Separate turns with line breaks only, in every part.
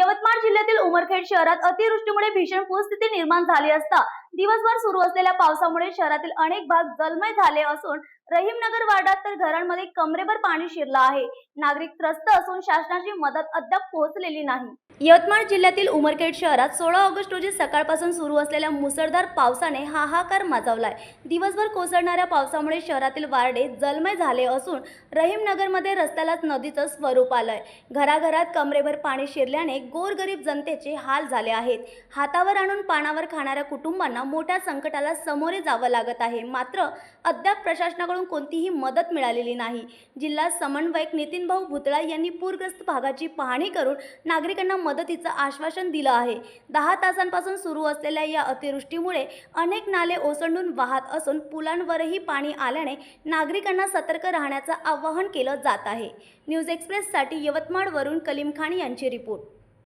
यवतमाळ जिल्ह्यातील उमरखेड शहरात अतिवृष्टीमुळे भीषण पूरस्थिती निर्माण झाली असता दिवसभर सुरू असलेल्या पावसामुळे शहरातील अनेक भाग जलमय झाले असून रहीमनगर वार्डात तर घरांमध्ये कमरेभर पाणी शिरलं आहे. नागरिक त्रस्त असून शासनाची मदत अद्याप पोहोचलेली नाही. यवतमाळ जिल्ह्यातील उमरखेड शहरात सोळा ऑगस्ट रोजी सकाळपासून सुरू असलेल्या मुसळधार पावसाने हाहाकार माजवलाय. दिवसभर कोसळणाऱ्या पावसामुळे शहरातील वार्डे जलमय झाले असून रहीमनगरमध्ये रस्त्यालाच नदीचं स्वरूप आलंय. घराघरात कमरेभर पाणी शिरल्याने गोरगरीब जनतेचे हाल झाले आहेत. हातावर आणून पानावर खाणाऱ्या कुटुंबांना मोठ्या संकटाला सामोरे जावं लागत आहे. मात्र अद्याप प्रशासनाकडून कोणतीही मदत मिळालेली नाही. जिल्हा समन्वयक नितीन भाऊ भुतळा यांनी पूरग्रस्त भागाची पाहणी करून नागरिकांना मदतीचं आश्वासन दिलं आहे. दहा तासांपासून सुरू असलेल्या या अतिवृष्टीमुळे अनेक नाले ओसंडून वाहत असून पुलांवरही पाणी आल्याने नागरिकांना सतर्क राहण्याचं आवाहन केलं जात आहे. न्यूज एक्सप्रेससाठी यवतमाळवरून कलीम खान यांची रिपोर्ट.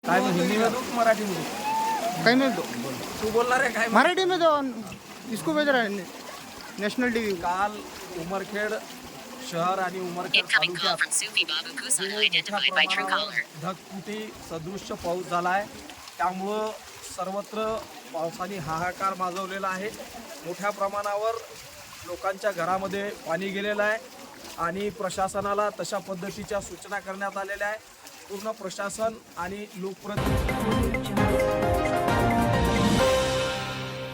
काय बोलणार आहे काय
मराठी में दो इसको भेज रहा है नेशनल टीवी
काल उमरखेड शहर आणि. ढगफुटी सदृश्य पाऊस झाला आहे त्यामुळं सर्वत्र पावसाने हाहाकार माजवलेला आहे. मोठ्या प्रमाणावर लोकांच्या घरामध्ये पाणी गेलेलं आहे आणि प्रशासनाला तशा पद्धतीच्या सूचना करण्यात आलेल्या आहे पूर्ण प्रशासन आणि लोकप्रतिनिधी